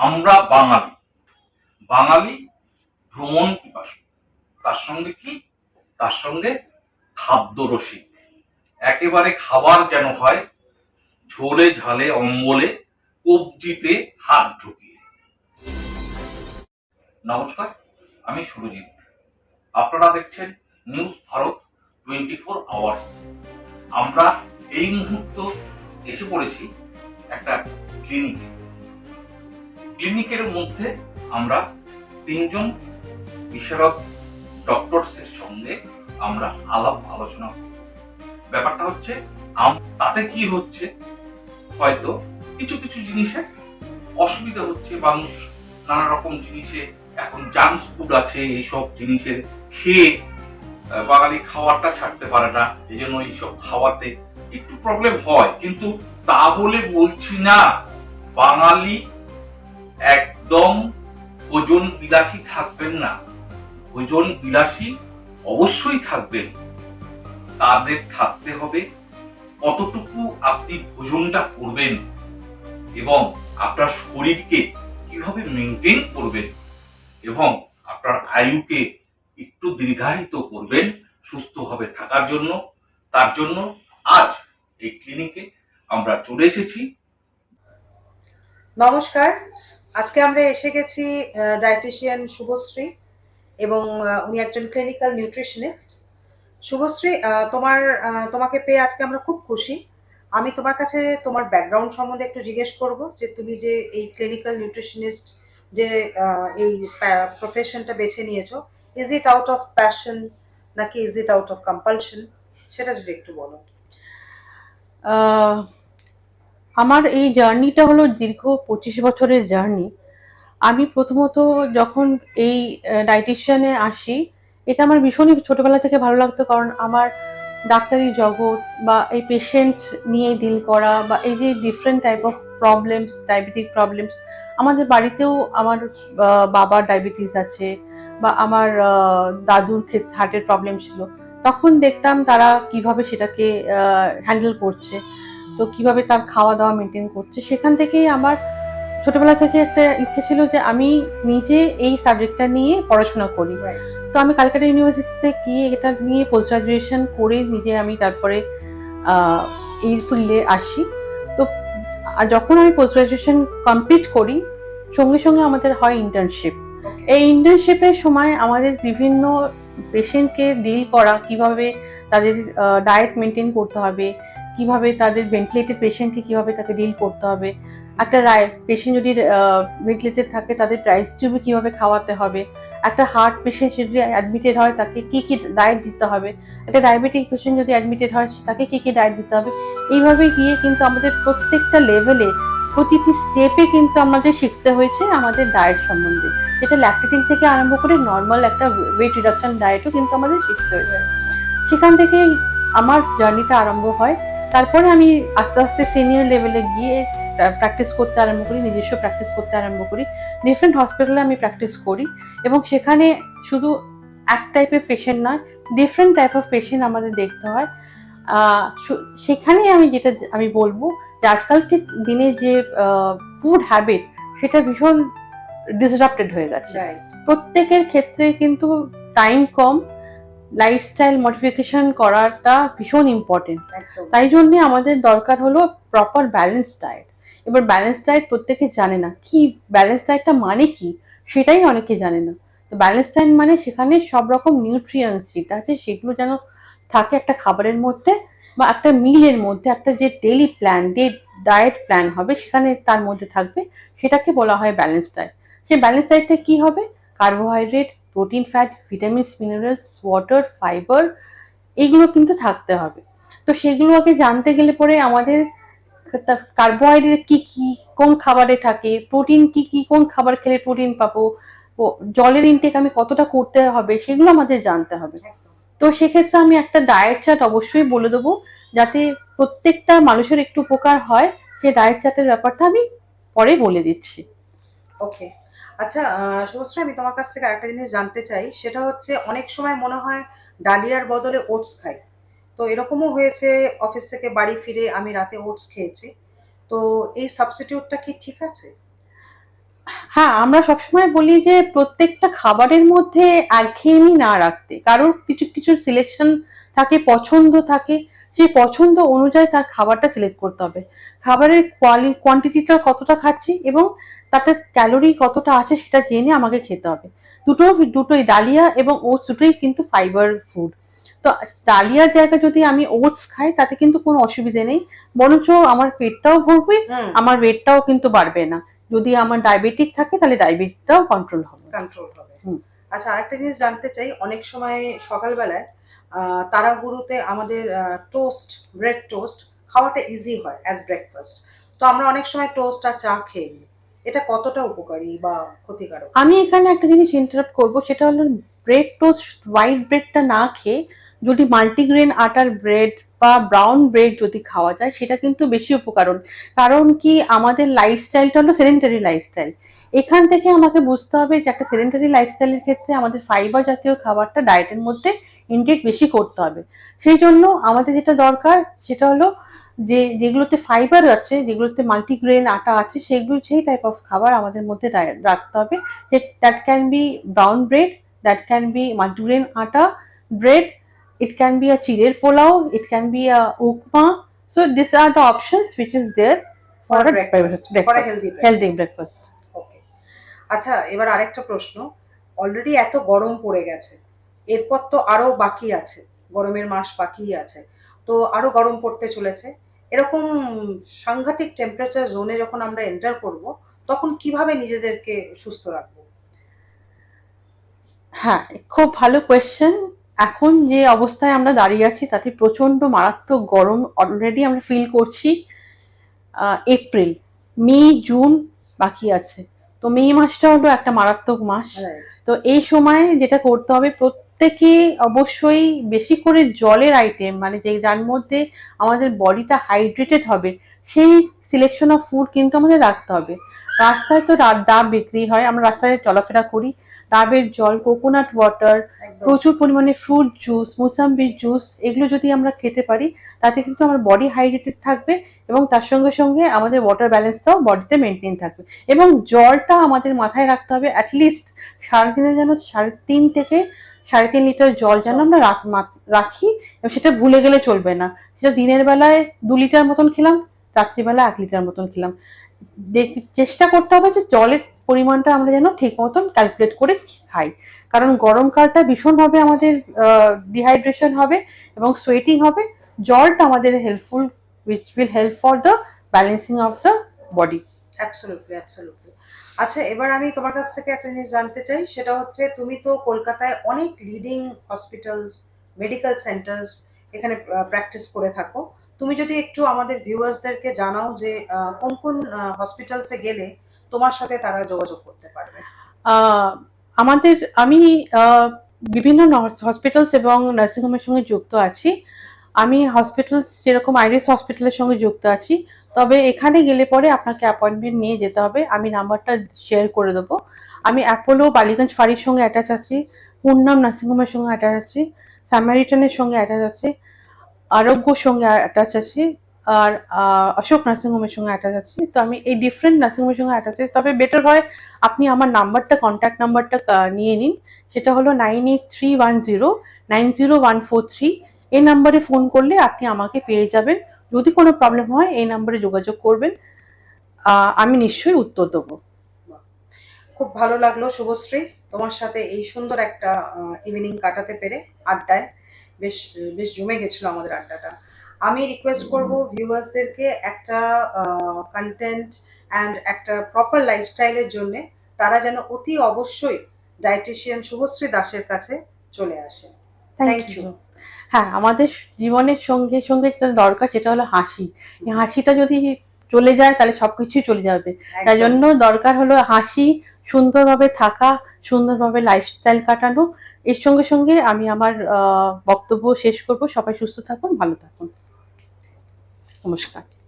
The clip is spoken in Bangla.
আমরা বাঙালি। বাঙালি ভ্রমণ পিপাসু। তার সঙ্গে কি? তার সঙ্গে খাদ্য রসিক একেবারে খাবার যেন হয়, ঝোলে ঝালে অম্বলে, কবজিতে হাত ঢুকিয়ে। নমস্কার, আমি সুরজিৎ। আপনারা দেখছেন news Bharat twenty four hours. আমরা এই মুহূর্ত এসে পড়েছি একটা ক্লিনিকে। ক্লিনিকের মধ্যে আমরা তিনজন বিশারদ ডক্টরসের সঙ্গে আমরা আলাপ আলোচনা ব্যাপারটা হচ্ছে তাতে কি হচ্ছে, হয়তো কিছু কিছু জিনিসে অসুবিধা হচ্ছে মানুষ নানা রকম জিনিসে এখন জাঙ্ক ফুড আছে, এইসব জিনিসের খেয়ে বাঙালি খাওয়ারটা ছাড়তে পারে না এই জন্য এইসব খাওয়াতে একটু প্রবলেম হয়। কিন্তু তা বলে বলছি না, বাঙালি একদম ভোজন বিলাসী থাকবেন না। ভোজন বিলাসী অবশ্যই থাকবেন। তাদের থাকতে হবে। কতটুকু আপনি ভোজনটা করবেন এবং আপনার শরীরকে কীভাবে মেনটেন করবেন এবং আপনার আয়ুকে একটু দীর্ঘায়িত করবেন সুস্থভাবে থাকার জন্য। তার জন্য আজ এই ক্লিনিকে আমরা চলে এসেছি। নমস্কার। আজকে আমরা এসে গেছি ডায়েটিশিয়ান শুভশ্রী এবং উনি একজন ক্লিনিক্যাল নিউট্রিশনিস্ট শুভশ্রী তোমার তোমাকে পেয়ে আজকে আমরা খুব খুশি। আমি তোমার কাছে তোমার ব্যাকগ্রাউন্ড সম্বন্ধে একটু জিজ্ঞেস করব যে তুমি যে এই ক্লিনিক্যাল নিউট্রিশনিস্ট যে এই প্রফেশনটা বেছে নিয়েছো is it out of passion নাকি is it out of compulsion সেটা যদি একটু বলো। আমার এই জার্নিটা হলো দীর্ঘ পঁচিশ বছরের জার্নি। আমি প্রথমত যখন এই ডাইটিশিয়ানে আসি, এটা আমার ভীষণই ছোটবেলা থেকে ভালো লাগতো কারণ আমার ডাক্তারি জগৎ বা এই পেশেন্ট নিয়ে ডিল করা বা এই যে different type of problems diabetic problems আমাদের বাড়িতেও আমার বাবার ডায়াবেটিস আছে বা আমার দাদুর ক্ষেত্রে হার্টের প্রবলেম ছিল। তখন দেখতাম তারা কীভাবে সেটাকে হ্যান্ডেল করছে। তো কীভাবে তার খাওয়া দাওয়া মেনটেন করছে সেখান থেকেই আমার ছোটবেলা থেকে একটা ইচ্ছে ছিল যে আমি নিজে এই সাবজেক্টটা নিয়ে পড়াশোনা করি। তো আমি কালকাটা ইউনিভার্সিটিতে গিয়ে এটা নিয়ে পোস্ট গ্রাজুয়েশন করে নিজে আমি তারপরে এই ফিল্ডে আসি। তো যখন আমি পোস্ট গ্রাজুয়েশন কমপ্লিট করি সঙ্গে সঙ্গে আমাদের হয় ইন্টার্নশিপ এই ইন্টার্নশিপের সময় আমাদের বিভিন্ন পেশেন্টকে ডিল করা কীভাবে তাদের ডায়েট মেনটেন করতে হবে কীভাবে তাদের ভেন্টিলেটেড পেশেন্টকে কীভাবে তাকে ডিল করতে হবে? একটা রায় পেশেন্ট যদি ভেন্টিলেটেড থাকে, তাদের রাইস টিউবে কীভাবে খাওয়াতে হবে? একটা হার্ট পেশেন্ট যদি অ্যাডমিটেড হয়, তাকে কি কি ডায়েট দিতে হবে? একটা ডায়াবেটিক পেশেন্ট যদি অ্যাডমিটেড হয়, তাকে কি কি ডায়েট দিতে হবে? এইভাবে গিয়ে কিন্তু আমাদের প্রত্যেকটা লেভেলে প্রতিটি স্টেপে কিন্তু আমাদের শিখতে হয়েছে আমাদের ডায়েট সম্বন্ধে। যেটা ল্যাকটেটিং থেকে আরম্ভ করে নর্মাল একটা ওয়েট রিডাকশন ডায়েটও কিন্তু আমাদের শিখতে হয়েছে। সেখান থেকে আমার জার্নিটা আরম্ভ হয়। তারপরে আমি আস্তে আস্তে সিনিয়র লেভেলে গিয়ে প্র্যাকটিস করতে আরম্ভ করি নিজস্ব প্র্যাকটিস করতে আরম্ভ করি। ডিফারেন্ট হসপিটালে আমি প্র্যাকটিস করি এবং সেখানে শুধু এক টাইপের পেশেন্ট নয় ডিফারেন্ট টাইপ অফ পেশেন্ট আমাদের দেখতে হয়। আহ, সু- সেখানেই আমি যেটা আমি বলব যে আজকালকার দিনে যে ফুড হ্যাবিট সেটা ভীষণ ডিসরাপ্টেড হয়ে গেছে। প্রত্যেকের ক্ষেত্রে কিন্তু টাইম কম লাইফস্টাইল মডিফিকেশন করাটা ভীষণ ইম্পর্টেন্ট তাই জন্য আমাদের দরকার হলো প্রপার ব্যালেন্স ডায়েট এবার ব্যালেন্স ডায়েট প্রত্যেকে জানে না। কি ব্যালেন্স ডায়েটটা মানে কি? সেটাই অনেকে জানে না। তো ব্যালেন্স ডায়েট মানে সেখানে সব রকম নিউট্রিয়েন্টস যেটা আছে সেগুলো যেন থাকে একটা খাবারের মধ্যে বা একটা মিলের মধ্যে একটা যে daily plan day diet plan হবে সেখানে তার মধ্যে থাকবে। সেটাকে বলা হয় ব্যালেন্স ডায়েট সেই ব্যালেন্স ডায়েটটা কি হবে? Carbohydrate protein fat vitamins minerals water fibre এগুলো কিন্তু থাকতে হবে। তো সেগুলো আগে জানতে গেলে পরে আমাদের কার্বোহাইড্রেট কি কি, কোন খাবারে থাকে প্রোটিন কি কি, কোন খাবার খেলে প্রোটিন পাবো জলের ইনটেক আমি কতটা করতে হবে, সেগুলো আমাদের জানতে হবে। তো সেক্ষেত্রে আমি একটা ডায়েট চার্ট অবশ্যই বলে দেবো, যাতে প্রত্যেকটা মানুষের একটু উপকার হয় সেই ডায়েট চার্টের ব্যাপারটা আমি পরে বলে দিচ্ছি। ওকে আচ্ছা শুভশ্রী আমি তোমার কাছ থেকে আরেকটা জিনিস জানতে চাই। সেটা হচ্ছে, অনেক সময় মনে হয় ডালিয়ার বদলে ওটস খাই। তো এরকমও হয়েছে, অফিস থেকে বাড়ি ফিরে আমি রাতে ওটস খেয়েছি। তো এই সাবস্টিটিউটটা কি ঠিক আছে? হ্যাঁ আমরা সবসময় বলি যে, প্রত্যেকটা খাবারের মধ্যে একঘেয়েমি না রাখতে। কারোর কিছু কিছু সিলেকশন থাকে, পছন্দ থাকে, সেই পছন্দ অনুযায়ী তার খাবারটা সিলেক্ট করতে হবে। খাবারের কোয়ালি কোয়ান্টিটিটা কতটা খাচ্ছি এবং তাতে ক্যালোরি কতটা আছে সেটা জেনে আমাকে খেতে হবে। দুটো দুটোই ডালিয়া এবং ওটস দুটোই কিন্তু ফাইবার ফুড তো ডালিয়ার জায়গায় যদি আমি ওটস খাই তাতে কিন্তু কোনো অসুবিধে নেই। বরঞ্চ আমার পেটটাও ভরবে আমার ওয়েটটাও কিন্তু বাড়বে না। যদি আমার ডায়াবেটিক থাকে তাহলে ডায়াবেটিসটাও কন্ট্রোল হবে। কন্ট্রোল হবে। হুম। আচ্ছা আরেকটা জিনিস জানতে চাই। অনেক সময় সকালবেলায় আহ, তাড়াহুড়োতে আমাদের টোস্ট ব্রেড টোস্ট খাওয়াটা ইজি হয় অ্যাজ ব্রেকফাস্ট তো আমরা অনেক সময় টোস্ট আর চা খেয়ে নিই। এটা কতটা উপকারী বা ক্ষতিকারক? আমি এখানে একটা জিনিস ইন্টারাপ্ট করব, সেটা হলো ব্রেড টোস্ট হোয়াইট ব্রেডটা না খেয়ে যদি মাল্টিগ্রেন আটার ব্রেড বা ব্রাউন ব্রেড যদি খাওয়া যায়, সেটা কিন্তু বেশি উপকারণ কারণ কি আমাদের লাইফস্টাইলটা হলো সেডেন্টারি লাইফস্টাইল এখান থেকে আমাকে বুঝতে হবে যে একটা সেডেন্টারি লাইফস্টাইলের ক্ষেত্রে আমাদের ফাইবার জাতীয় খাবারটা ডায়েটের মধ্যে ইনটেক বেশি করতে হবে। সেই জন্য আমাদের যেটা দরকার, সেটা হলো যে যেগুলোতে ফাইবার আছে যেগুলোতে মাল্টিগ্রেন আটা আছে সেগুলো সেই টাইপ অফ খাবার আমাদের মধ্যে রাখতে হবে। That can be brown bread that can be multigrain atta bread it can be a chirer pulao it can be a ukma so these are the options which is there for, For a breakfast, breakfast, for a healthy breakfast. healthy breakfast. Okay আচ্ছা এবার আরেকটা প্রশ্ন। অলরেডি এত গরম পড়ে গেছে এরপর তো আরও বাকি আছে গরমের মাস বাকি আছে তো আরও গরম পড়তে চলেছে। এরকম সাংঘাতিক টেম্পারেচার জোনে যখন আমরা এন্টার করব তখন কীভাবে নিজেদেরকে সুস্থ রাখব? হ্যাঁ খুব ভালো কোয়েশ্চেন এখন যে অবস্থায় আমরা দাঁড়িয়ে আছি তাতে প্রচণ্ড মারাত্মক গরম অলরেডি আমরা ফিল করছি আহ, এপ্রিল মে জুন বাকি আছে। তো মে মাসটা হলো একটা মারাত্মক মাস। তো এই সময় যেটা করতে হবে প্রত্যেকে অবশ্যই বেশি করে জলের আইটেম মানে যে যার মধ্যে আমাদের বডিটা হাইড্রেটেড হবে সেই সিলেকশন অফ ফুড কিন্তু আমাদের রাখতে হবে। রাস্তায় তো ডাব বিক্রি হয় আমরা রাস্তায় চলাফেরা করি। ডাবের জল কোকোনাট ওয়াটার প্রচুর পরিমাণে ফ্রুট জুস মুসাম্বির জুস এগুলো যদি আমরা খেতে পারি তাতে কিন্তু আমার বডি হাইড্রেটেড থাকবে এবং তার সঙ্গে সঙ্গে আমাদের ওয়াটার ব্যালেন্সটাও বডিতে মেনটেন থাকবে। এবং জলটা আমাদের মাথায় রাখতে হবে অ্যাটলিস্ট সারাদিনে যেন সাড়ে তিন থেকে সাড়ে তিন লিটার জল যেন আমরা রাখি এবং সেটা ভুলে গেলে চলবে না। সেটা দিনের বেলায় দু লিটার মতন খেলাম রাত্রিবেলা এক লিটার মতন খেলাম। চেষ্টা করতে হবে যে জলের পরিমাণটা আমরা যেন ঠিক মতন ক্যালকুলেট করে খাই। কারণ গরমকালটা ভীষণভাবে আমাদের ডিহাইড্রেশন হবে এবং সোয়েটিং হবে। জলটা আমাদের helpful which will help for the balancing of the body absolutely absolutely আচ্ছা এবার আমি তোমার কাছ থেকে একটা জিনিস জানতে চাই, সেটা হচ্ছে তুমি তো কলকাতায় অনেক লিডিং হসপিটালস মেডিকেল সেন্টার্স এখানে প্র্যাকটিস করে থাকো। তুমি যদি একটু আমাদের ভিউয়ার্সদেরকে জানাও যে কোন কোন হসপিটালসে গেলে তোমার সাথে তারা যোগাযোগ করতে পারবে। আমাদের, আমি বিভিন্ন হসপিটালস এবং নার্সিংহোমের সঙ্গে যুক্ত আছি। আমি হসপিটালস যেরকম আইরিস হসপিটালের সঙ্গে যুক্ত আছি। তবে এখানে গেলে পরে আপনাকে অ্যাপয়েন্টমেন্ট নিয়ে যেতে হবে। আমি নাম্বারটা শেয়ার করে দেবো। আমি অ্যাপোলো বালিগঞ্জ, ফাঁড়ির সঙ্গে অ্যাটাচ আছি। পূর্ণাম নার্সিংহোমের সঙ্গে অ্যাটাচ আছি। স্যামারিটনের সঙ্গে অ্যাটাচ আছে। আরোগ্যর সঙ্গে অ্যাটাচ আছি। আর অশোক নার্সিংহোমের সঙ্গে অ্যাটাচ আছি। তো আমি এই ডিফারেন্ট নার্সিংহোমের সঙ্গে অ্যাটাচ আছি। তবে বেটার হয় আপনি আমার নাম্বারটা কন্ট্যাক্ট নাম্বারটা নিয়ে নিন। সেটা হলো nine eight three one zero nine zero one four three এই নাম্বারে ফোন করলে আপনি আমাকে পেয়ে যাবেন। যদি কোনো প্রবলেম হয় এই নাম্বারে যোগাযোগ করবেন। আমি নিশ্চয়ই উত্তর দেবো। খুব ভালো লাগল শুভশ্রী তোমার সাথে এই সুন্দর একটা ইভিনিং কাটাতে পেরে আড্ডায়। বেশ বেশ জমে গেছিল আমাদের আড্ডাটা। আমি রিকোয়েস্ট করব ভিউয়ার্সদেরকে একটা কন্টেন্ট অ্যান্ড একটা প্রপার লাইফস্টাইলের জন্য তারা যেন অতি অবশ্যই ডায়েটিশিয়ান শুভশ্রী দাসের কাছে চলে আসে। Thank you. হ্যাঁ আমাদের জীবনের সঙ্গে সঙ্গে যেটা দরকার সেটা হলো হাসি। হাসিটা যদি চলে যায় তাহলে সবকিছুই চলে যাবে। তাই জন্য দরকার হলো হাসি সুন্দরভাবে থাকা সুন্দরভাবে লাইফস্টাইল কাটানো। এর সঙ্গে সঙ্গে আমি আমার বক্তব্য শেষ করব। সবাই সুস্থ থাকুন ভালো থাকুন। নমস্কার।